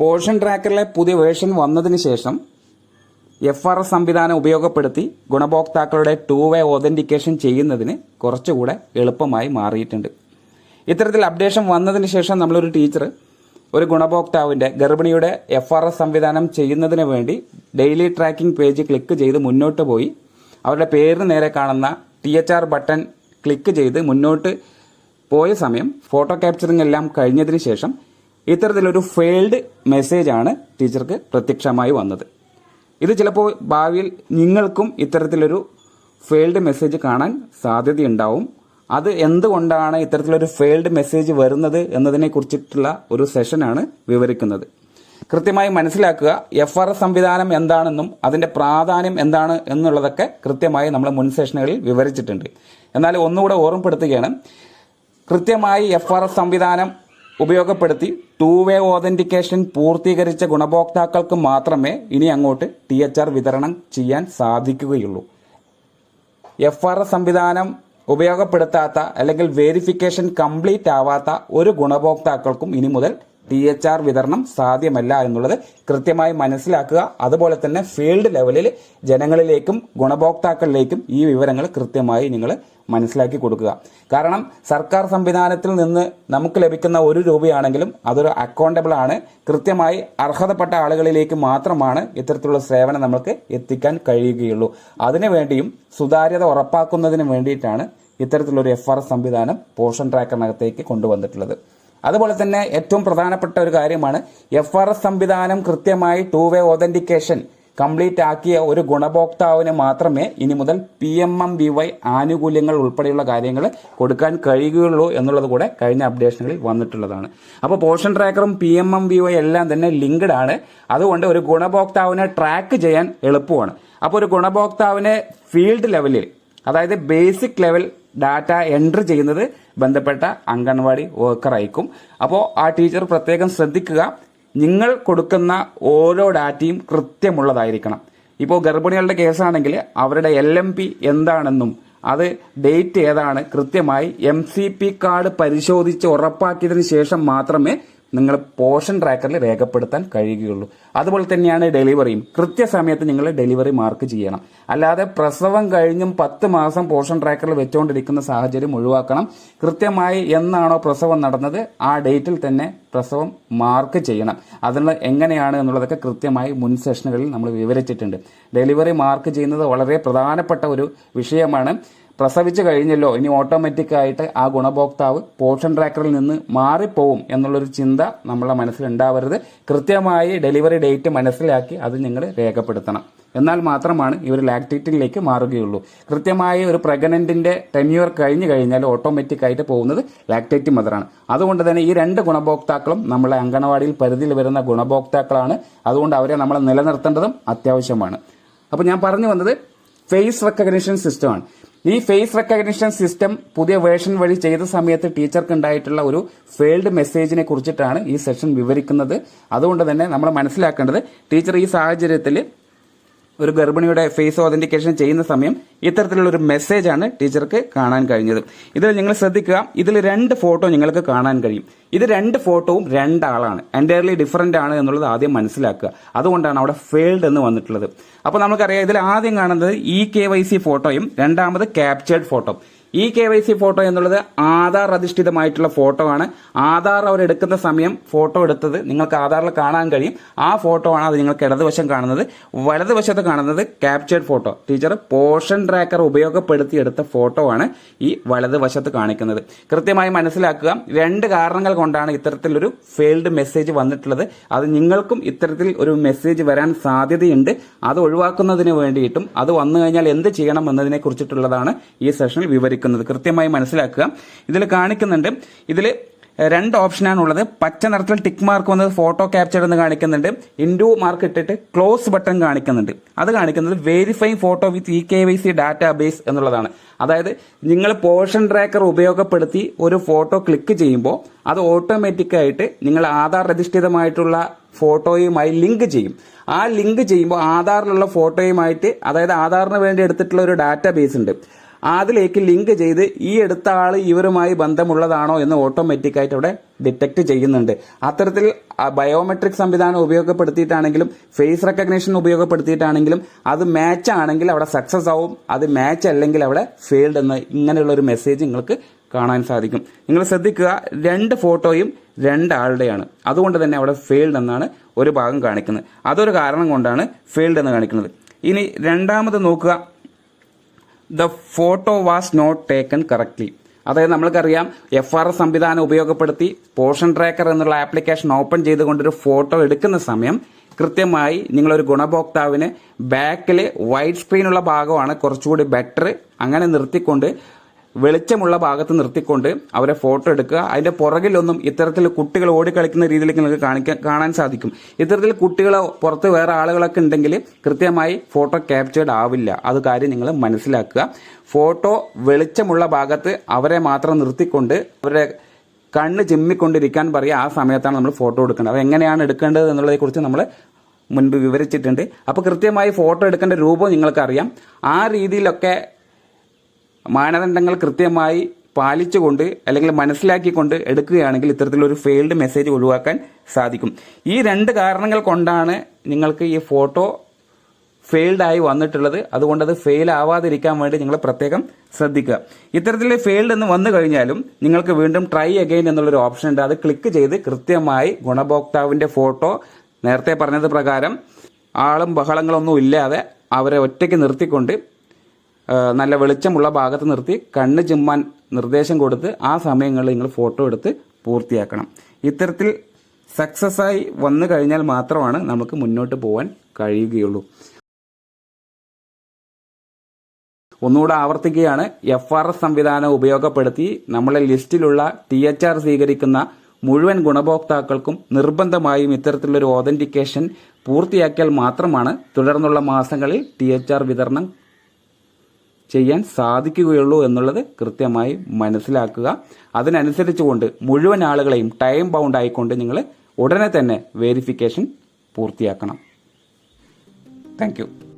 Portion ട്രാക്കറിലെ പുതിയ version വന്നതിന് ശേഷം എഫ് ആർ എസ് സംവിധാനം ഉപയോഗപ്പെടുത്തി ഗുണഭോക്താക്കളുടെ ടൂ വേ ഓതന്റിക്കേഷൻ ചെയ്യുന്നതിന് കുറച്ചുകൂടെ എളുപ്പമായി മാറിയിട്ടുണ്ട്. ഇത്തരത്തിൽ അപ്ഡേഷൻ വന്നതിന് ശേഷം നമ്മളൊരു ടീച്ചർ ഒരു ഗുണഭോക്താവിന്റെ ഗർഭിണിയുടെ എഫ് ആർ എസ് സംവിധാനം ചെയ്യുന്നതിന് വേണ്ടി ഡെയിലി ട്രാക്കിംഗ് പേജ് ക്ലിക്ക് ചെയ്ത് മുന്നോട്ട് പോയി. അവരുടെ പേരിന് നേരെ കാണുന്ന T H R button click ചെയ്ത് മുന്നോട്ട് പോയ സമയം ഫോട്ടോ ക്യാപ്ചറിംഗ് എല്ലാം കഴിഞ്ഞതിന് ശേഷം ഇത്തരത്തിലൊരു ഫെയിൽഡ് മെസ്സേജാണ് ടീച്ചർക്ക് പ്രത്യക്ഷമായി വന്നത്. ഇത് ചിലപ്പോൾ ഭാവിയിൽ നിങ്ങൾക്കും ഇത്തരത്തിലൊരു ഫെയിൽഡ് മെസ്സേജ് കാണാൻ സാധ്യതയുണ്ടാവും. അത് എന്തുകൊണ്ടാണ് ഇത്തരത്തിലൊരു ഫെയിൽഡ് മെസ്സേജ് വരുന്നത് എന്നതിനെ കുറിച്ചിട്ടുള്ള ഒരു സെഷനാണ് വിവരിക്കുന്നത്. കൃത്യമായി മനസ്സിലാക്കുക എഫ് ആർ എസ് സംവിധാനം എന്താണെന്നും അതിന്റെ പ്രാധാന്യം എന്താണ് എന്നുള്ളതൊക്കെ കൃത്യമായി നമ്മൾ മുൻ സെഷനുകളിൽ വിവരിച്ചിട്ടുണ്ട്. എന്നാൽ ഒന്നുകൂടെ ഓർമ്മപ്പെടുത്തുകയാണ് കൃത്യമായി എഫ് ആർ എസ് സംവിധാനം ഉപയോഗപ്പെടുത്തി ടൂ വേ ഓതന്റിക്കേഷൻ പൂർത്തീകരിച്ച ഗുണഭോക്താക്കൾക്ക് മാത്രമേ ഇനി അങ്ങോട്ട് ടി എച്ച് ആർ വിതരണം ചെയ്യാൻ സാധിക്കുകയുള്ളൂ. എഫ് ആർ സംവിധാനം ഉപയോഗപ്പെടുത്താത്ത അല്ലെങ്കിൽ വേരിഫിക്കേഷൻ കംപ്ലീറ്റ് ആവാത്ത ഒരു ഗുണഭോക്താക്കൾക്കും ഇനി മുതൽ ടി എച്ച് ആർ വിതരണം സാധ്യമല്ല എന്നുള്ളത് കൃത്യമായി മനസ്സിലാക്കുക. അതുപോലെ തന്നെ ഫീൽഡ് ലെവലിൽ ജനങ്ങളിലേക്കും ഗുണഭോക്താക്കളിലേക്കും ഈ വിവരങ്ങൾ കൃത്യമായി നിങ്ങൾ മനസ്സിലാക്കി കൊടുക്കുക. കാരണം സർക്കാർ സംവിധാനത്തിൽ നിന്ന് നമുക്ക് ലഭിക്കുന്ന ഒരു രൂപയാണെങ്കിലും അതൊരു അക്കൗണ്ടബിൾ ആണ്. കൃത്യമായി അർഹതപ്പെട്ട ആളുകളിലേക്ക് മാത്രമാണ് ഇത്തരത്തിലുള്ള സേവനം നമുക്ക് എത്തിക്കാൻ കഴിയുകയുള്ളൂ. അതിനുവേണ്ടിയും സുതാര്യത ഉറപ്പാക്കുന്നതിന് വേണ്ടിയിട്ടാണ് ഇത്തരത്തിലൊരു എഫ് ആർ സംവിധാനം പോഷൻ ട്രാക്കറിനകത്തേക്ക് കൊണ്ടുവന്നിട്ടുള്ളത്. അതുപോലെ തന്നെ ഏറ്റവും പ്രധാനപ്പെട്ട ഒരു കാര്യമാണ് എഫ് ആർ എസ് സംവിധാനം കൃത്യമായി ടു വേ ഓതന്റിക്കേഷൻ കംപ്ലീറ്റ് ആക്കിയ ഒരു ഗുണഭോക്താവിന് മാത്രമേ ഇനി മുതൽ P M M B Y ആനുകൂല്യങ്ങൾ ഉൾപ്പെടെയുള്ള കാര്യങ്ങൾ കൊടുക്കാൻ കഴിയുകയുള്ളൂ എന്നുള്ളത് കൂടെ കഴിഞ്ഞ അപ്ഡേഷനുകളിൽ വന്നിട്ടുള്ളതാണ്. അപ്പോൾ Poshan ട്രാക്കറും P M M B Y എല്ലാം തന്നെ ലിങ്ക്ഡ് ആണ്. അതുകൊണ്ട് ഒരു ഗുണഭോക്താവിനെ ട്രാക്ക് ചെയ്യാൻ എളുപ്പമാണ്. അപ്പോൾ ഒരു ഗുണഭോക്താവിനെ ഫീൽഡ് ലെവലിൽ അതായത് ബേസിക് ലെവൽ ഡാറ്റ എൻട്രി ചെയ്യുന്നത് ബന്ധപ്പെട്ട അംഗൻവാടി വർക്കർ ആയിരിക്കും അപ്പോൾ ആ ടീച്ചർ പ്രത്യേകം ശ്രദ്ധിക്കുക. നിങ്ങൾ കൊടുക്കുന്ന ഓരോ ഡാറ്റയും കൃത്യമുള്ളതായിരിക്കണം. ഇപ്പോൾ ഗർഭിണികളുടെ കേസാണെങ്കിൽ അവരുടെ എൽ എം പി എന്താണെന്നും അത് ഡേറ്റ് ഏതാണ് കൃത്യമായി എം സി പി കാർഡ് പരിശോധിച്ച് ഉറപ്പാക്കിയതിന് ശേഷം മാത്രമേ നിങ്ങൾ പോഷൻ ട്രാക്കറിൽ രേഖപ്പെടുത്താൻ കഴിയുകയുള്ളൂ. അതുപോലെ തന്നെയാണ് ഡെലിവറിയും. കൃത്യസമയത്ത് നിങ്ങൾ ഡെലിവറി മാർക്ക് ചെയ്യണം. അല്ലാതെ പ്രസവം കഴിഞ്ഞും പത്ത് മാസം പോഷൻ ട്രാക്കറിൽ വെച്ചുകൊണ്ടിരിക്കുന്ന സാഹചര്യം ഒഴിവാക്കണം. കൃത്യമായി എന്നാണോ പ്രസവം നടന്നത് ആ ഡേറ്റിൽ തന്നെ പ്രസവം മാർക്ക് ചെയ്യണം. അതിനുള്ള എങ്ങനെയാണ് എന്നുള്ളതൊക്കെ കൃത്യമായി മുൻ സെഷനുകളിൽ നമ്മൾ വിവരിച്ചിട്ടുണ്ട്. ഡെലിവറി മാർക്ക് ചെയ്യുന്നത് വളരെ പ്രധാനപ്പെട്ട ഒരു വിഷയമാണ്. പ്രസവിച്ചു കഴിഞ്ഞല്ലോ ഇനി ഓട്ടോമാറ്റിക് ആയിട്ട് ആ ഗുണഭോക്താവ് പോഷൻ ട്രാക്കറിൽ നിന്ന് മാറിപ്പോവും എന്നുള്ളൊരു ചിന്ത നമ്മളെ മനസ്സിൽ ഉണ്ടാവരുത് കൃത്യമായി ഡെലിവറി ഡേറ്റ് മനസ്സിലാക്കി അത് നിങ്ങൾ രേഖപ്പെടുത്തണം. എന്നാൽ മാത്രമാണ് ഇവർ ലാക്ടേറ്റിംഗിലേക്ക് മാറുകയുള്ളൂ. കൃത്യമായി ഒരു പ്രഗ്നന്റിന്റെ ടെന്യൂർ കഴിഞ്ഞു കഴിഞ്ഞാൽ ഓട്ടോമാറ്റിക് ആയിട്ട് പോകുന്നത് ലാക്ടേറ്റ് മദറാണ് അതുകൊണ്ട് തന്നെ ഈ രണ്ട് ഗുണഭോക്താക്കളും നമ്മളെ അങ്കണവാടിയിൽ പരിധിയിൽ വരുന്ന ഗുണഭോക്താക്കളാണ്. അതുകൊണ്ട് അവരെ നമ്മൾ നിലനിർത്തേണ്ടതും അത്യാവശ്യമാണ്. അപ്പോൾ ഞാൻ പറഞ്ഞു വന്നത് ഫേസ് റെക്കഗ്നിഷൻ സിസ്റ്റമാണ് ഈ ഫേസ് റെക്കഗ്നിഷൻ സിസ്റ്റം പുതിയ വേർഷൻ വഴി ചെയ്ത സമയത്ത് ടീച്ചർക്ക് ഉണ്ടായിട്ടുള്ള ഒരു ഫെയിൽഡ് മെസ്സേജിനെ കുറിച്ചിട്ടാണ് ഈ സെഷൻ വിവരിക്കുന്നത്. അതുകൊണ്ട് തന്നെ നമ്മൾ മനസ്സിലാക്കേണ്ടത് ടീച്ചർ ഈ സാഹചര്യത്തിൽ ഒരു ഗർഭിണിയുടെ ഫേസ് ഓതന്റിക്കേഷൻ ചെയ്യുന്ന സമയം ഇത്തരത്തിലുള്ള ഒരു മെസ്സേജ് ആണ് ടീച്ചർക്ക് കാണാൻ കഴിഞ്ഞത്. ഇതിൽ നിങ്ങൾ ശ്രദ്ധിക്കുക ഇതിൽ രണ്ട് ഫോട്ടോ നിങ്ങൾക്ക് കാണാൻ കഴിയും. ഇത് രണ്ട് ഫോട്ടോവും രണ്ടാളാണ്. എന്റയർലി ഡിഫറന്റ് ആണ് എന്നുള്ളത് ആദ്യം മനസ്സിലാക്കുക. അതുകൊണ്ടാണ് അവിടെ ഫെയിൽഡ് എന്ന് വന്നിട്ടുള്ളത്. അപ്പോൾ നമുക്കറിയാം ഇതിൽ ആദ്യം കാണുന്നത് ഇ കെ വൈ സി ഫോട്ടോയും രണ്ടാമത് ക്യാപ്ചേർഡ് ഫോട്ടോ ഈ കെ വൈ സി ഫോട്ടോ എന്നുള്ളത് ആധാർ അധിഷ്ഠിതമായിട്ടുള്ള ഫോട്ടോ ആണ്. ആധാർ അവർ എടുക്കുന്ന സമയം ഫോട്ടോ എടുത്തത് നിങ്ങൾക്ക് ആധാറിൽ കാണാൻ കഴിയും. ആ ഫോട്ടോ ആണ് അത് നിങ്ങൾക്ക് ഇടതുവശം കാണുന്നത്. വലതുവശത്ത് കാണുന്നത് captured photo teacher Poshan tracker ഉപയോഗപ്പെടുത്തി എടുത്ത ഫോട്ടോ ആണ് ഈ വലതുവശത്ത് കാണിക്കുന്നത്. കൃത്യമായി മനസ്സിലാക്കുക രണ്ട് കാരണങ്ങൾ കൊണ്ടാണ് ഇത്തരത്തിലൊരു ഫെയിൽഡ് മെസ്സേജ് വന്നിട്ടുള്ളത്. അത് നിങ്ങൾക്കും ഇത്തരത്തിൽ ഒരു മെസ്സേജ് വരാൻ സാധ്യതയുണ്ട്. അത് ഒഴിവാക്കുന്നതിന് വേണ്ടിയിട്ടും അത് വന്നു കഴിഞ്ഞാൽ എന്ത് ചെയ്യണം എന്നതിനെ കുറിച്ചിട്ടുള്ളതാണ് ഈ സെഷനിൽ വിവരിക്കുന്നത്. കൃത്യമായി മനസ്സിലാക്കുക. ഇതിൽ കാണിക്കുന്നുണ്ട്. ഇതിൽ രണ്ട് ഓപ്ഷനാണുള്ളത്. പച്ച നിറത്തിൽ ടിക്ക് മാർക്ക് വന്നത് ഫോട്ടോ ക്യാപ്ചർ എന്ന് കാണിക്കുന്നുണ്ട്. ഇൻഡു മാർക്ക് ഇട്ടിട്ട് ക്ലോസ് ബട്ടൺ കാണിക്കുന്നുണ്ട്. അത് കാണിക്കുന്നത് verify photo with E K Y C database എന്നുള്ളതാണ്. അതായത് നിങ്ങൾ പോർഷൻ ട്രാക്കർ ഉപയോഗപ്പെടുത്തി ഒരു ഫോട്ടോ ക്ലിക്ക് ചെയ്യുമ്പോൾ അത് ഓട്ടോമാറ്റിക്കായിട്ട് നിങ്ങൾ ആധാർ രജിഷ്ഠിതമായിട്ടുള്ള ഫോട്ടോയുമായി ലിങ്ക് ചെയ്യും. ആ ലിങ്ക് ചെയ്യുമ്പോൾ ആധാറിലുള്ള ഫോട്ടോയുമായിട്ട് അതായത് ആധാറിന് വേണ്ടി എടുത്തിട്ടുള്ള ഒരു ഡാറ്റാബേസ് ഉണ്ട്. അതിലേക്ക് ലിങ്ക് ചെയ്ത് ഈ എടുത്ത ആൾ ഇവരുമായി ബന്ധമുള്ളതാണോ എന്ന് ഓട്ടോമാറ്റിക്കായിട്ട് അവിടെ ഡിറ്റക്ട് ചെയ്യുന്നുണ്ട്. അത്തരത്തിൽ ബയോമെട്രിക് സംവിധാനം ഉപയോഗപ്പെടുത്തിയിട്ടാണെങ്കിലും ഫേസ് റെക്കഗ്നേഷൻ ഉപയോഗപ്പെടുത്തിയിട്ടാണെങ്കിലും അത് മാച്ച് ആണെങ്കിൽ അവിടെ സക്സസ് ആവും. അത് മാച്ച് അല്ലെങ്കിൽ അവിടെ ഫെയിൽഡ് എന്ന് ഇങ്ങനെയുള്ള ഒരു മെസ്സേജ് നിങ്ങൾക്ക് കാണാൻ സാധിക്കും. നിങ്ങൾ ശ്രദ്ധിക്കുക രണ്ട് ഫോട്ടോയും രണ്ടാളുടെയാണ്. അതുകൊണ്ട് തന്നെ അവിടെ ഫെയിൽഡ് എന്നാണ് ഒരു ഭാഗം കാണിക്കുന്നത്. അതൊരു കാരണം കൊണ്ടാണ് ഫെയിൽഡ് എന്ന് കാണിക്കുന്നത്. ഇനി രണ്ടാമത് നോക്കുക. The photo was not taken correctly അതായത് നമ്മൾക്കറിയാം എഫ് ആർ സംവിധാനം ഉപയോഗപ്പെടുത്തി പോർഷൻ ട്രാക്കർ എന്നുള്ള ആപ്ലിക്കേഷൻ ഓപ്പൺ ചെയ്തുകൊണ്ടൊരു ഫോട്ടോ എടുക്കുന്ന സമയം കൃത്യമായി നിങ്ങളൊരു ഗുണഭോക്താവിന് ബാക്കിൽ വൈറ്റ് സ്ക്രീനുള്ള ഭാഗമാണ് കുറച്ചുകൂടി ബെറ്റർ അങ്ങനെ നിർത്തിക്കൊണ്ട് വെളിച്ചമുള്ള ഭാഗത്ത് നിർത്തിക്കൊണ്ട് അവരെ ഫോട്ടോ എടുക്കുക. അതിന്റെ പുറകിലൊന്നും ഇത്തരത്തിൽ കുട്ടികൾ ഓടിക്കളിക്കുന്ന രീതിയിലേക്ക് നിങ്ങൾക്ക് കാണിക്കാൻ കാണാൻ സാധിക്കും. ഇത്തരത്തിൽ കുട്ടികൾ പുറത്ത് വേറെ ആളുകളൊക്കെ ഉണ്ടെങ്കിൽ കൃത്യമായി ഫോട്ടോ ക്യാപ്ചേർഡ് ആവില്ല. അത് കാര്യം നിങ്ങൾ മനസ്സിലാക്കുക. ഫോട്ടോ വെളിച്ചമുള്ള ഭാഗത്ത് അവരെ മാത്രം നിർത്തിക്കൊണ്ട് അവരെ കണ്ണ് ചിമ്മിക്കൊണ്ടിരിക്കാൻ പറയുക. ആ സമയത്താണ് നമ്മൾ ഫോട്ടോ എടുക്കേണ്ടത്. അത് എങ്ങനെയാണ് എടുക്കേണ്ടത് എന്നുള്ളതിനെക്കുറിച്ച് നമ്മൾ മുൻപ് വിവരിച്ചിട്ടുണ്ട്. അപ്പോൾ കൃത്യമായി ഫോട്ടോ എടുക്കേണ്ട രൂപം നിങ്ങൾക്കറിയാം. ആ രീതിയിലൊക്കെ മാനദണ്ഡങ്ങൾ കൃത്യമായി പാലിച്ചുകൊണ്ട് അല്ലെങ്കിൽ മനസ്സിലാക്കിക്കൊണ്ട് എടുക്കുകയാണെങ്കിൽ ഇത്തരത്തിലൊരു ഫെയിൽഡ് മെസ്സേജ് ഒഴിവാക്കാൻ സാധിക്കും. ഈ രണ്ട് കാരണങ്ങൾ കൊണ്ടാണ് നിങ്ങൾക്ക് ഈ ഫോട്ടോ ഫെയിൽഡ് ആയി വന്നിട്ടുള്ളത്. അതുകൊണ്ട് അത് ഫെയിൽ ആവാതിരിക്കാൻ വേണ്ടി നിങ്ങൾ പ്രത്യേകം ശ്രദ്ധിക്കുക. ഇത്തരത്തിൽ ഫെയിൽഡ് എന്ന് വന്നു കഴിഞ്ഞാലും നിങ്ങൾക്ക് വീണ്ടും ട്രൈ അഗെയിൻ എന്നുള്ളൊരു ഓപ്ഷൻ ഉണ്ട്. അത് ക്ലിക്ക് ചെയ്ത് കൃത്യമായി ഗുണഭോക്താവിന്റെ ഫോട്ടോ നേരത്തെ പറഞ്ഞത് പ്രകാരം ആളും ബഹളങ്ങളൊന്നും ഇല്ലാതെ അവരെ ഒറ്റയ്ക്ക് നിർത്തിക്കൊണ്ട് നല്ല വെളിച്ചമുള്ള ഭാഗത്ത് നിർത്തി കണ്ണ് ചിമ്മാൻ നിർദ്ദേശം കൊടുത്ത് ആ സമയങ്ങളിൽ നിങ്ങൾ ഫോട്ടോ എടുത്ത് പൂർത്തിയാക്കണം. ഇത്തരത്തിൽ സക്സസ് ആയി വന്നു കഴിഞ്ഞാൽ മാത്രമാണ് നമുക്ക് മുന്നോട്ട് പോകാൻ കഴിയുകയുള്ളൂ. ഒന്നുകൂടെ ആവർത്തിക്കുകയാണ്. എഫ് ആർ എസ് സംവിധാനം ഉപയോഗപ്പെടുത്തി നമ്മളെ ലിസ്റ്റിലുള്ള ടി എച്ച് ആർ സ്വീകരിക്കുന്ന മുഴുവൻ ഗുണഭോക്താക്കൾക്കും നിർബന്ധമായും ഇത്തരത്തിലുള്ള ഒരു ഓതന്റിക്കേഷൻ പൂർത്തിയാക്കിയാൽ മാത്രമാണ് തുടർന്നുള്ള മാസങ്ങളിൽ ടി എച്ച് ആർ വിതരണം ചെയ്യാൻ സാധിക്കുകയുള്ളൂ എന്നുള്ളത് കൃത്യമായി മനസ്സിലാക്കുക. അതിനനുസരിച്ചുകൊണ്ട് മുഴുവൻ ആളുകളെയും ടൈം ബൗണ്ട് ആയിക്കൊണ്ട് നിങ്ങൾ ഉടനെ തന്നെ വേരിഫിക്കേഷൻ പൂർത്തിയാക്കണം. താങ്ക്